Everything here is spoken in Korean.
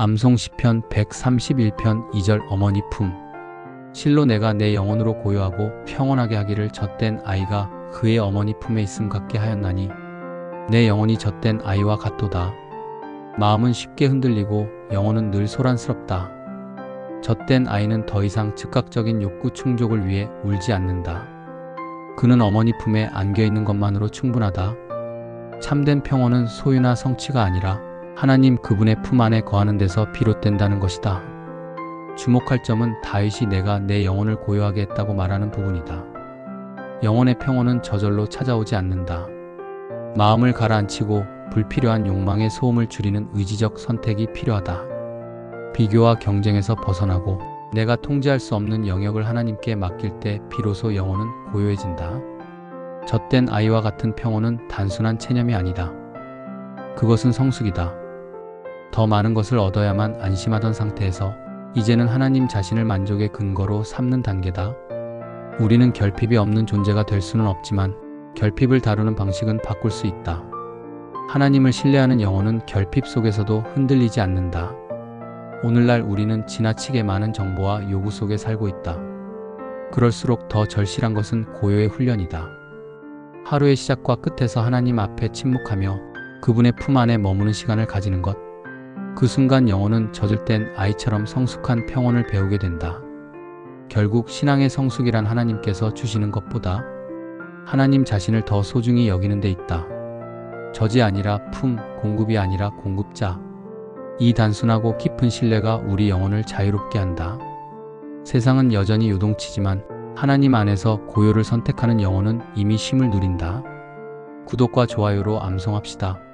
암송 시편 131편 2절 어머니 품 실로 내가 내 영혼으로 고요하고 평온하게 하기를 젖된 아이가 그의 어머니 품에 있음 같게 하였나니 내 영혼이 젖된 아이와 같도다. 마음은 쉽게 흔들리고 영혼은 늘 소란스럽다. 젖된 아이는 더 이상 즉각적인 욕구 충족을 위해 울지 않는다. 그는 어머니 품에 안겨 있는 것만으로 충분하다. 참된 평온은 소유나 성취가 아니라 하나님 그분의 품 안에 거하는 데서 비롯된다는 것이다. 주목할 점은 다윗이 내가 내 영혼을 고요하게 했다고 말하는 부분이다. 영혼의 평온은 저절로 찾아오지 않는다. 마음을 가라앉히고 불필요한 욕망의 소음을 줄이는 의지적 선택이 필요하다. 비교와 경쟁에서 벗어나고 내가 통제할 수 없는 영역을 하나님께 맡길 때 비로소 영혼은 고요해진다. 젖된 아이와 같은 평온은 단순한 체념이 아니다. 그것은 성숙이다. 더 많은 것을 얻어야만 안심하던 상태에서 이제는 하나님 자신을 만족의 근거로 삼는 단계다. 우리는 결핍이 없는 존재가 될 수는 없지만 결핍을 다루는 방식은 바꿀 수 있다. 하나님을 신뢰하는 영혼은 결핍 속에서도 흔들리지 않는다. 오늘날 우리는 지나치게 많은 정보와 요구 속에 살고 있다. 그럴수록 더 절실한 것은 고요의 훈련이다. 하루의 시작과 끝에서 하나님 앞에 침묵하며 그분의 품 안에 머무는 시간을 가지는 것. 그 순간 영혼은 젖을 땐 아이처럼 성숙한 평온을 배우게 된다. 결국 신앙의 성숙이란 하나님께서 주시는 것보다 하나님 자신을 더 소중히 여기는 데 있다. 젖이 아니라 품, 공급이 아니라 공급자. 이 단순하고 깊은 신뢰가 우리 영혼을 자유롭게 한다. 세상은 여전히 요동치지만 하나님 안에서 고요를 선택하는 영혼은 이미 쉼을 누린다. 구독과 좋아요로 암송합시다.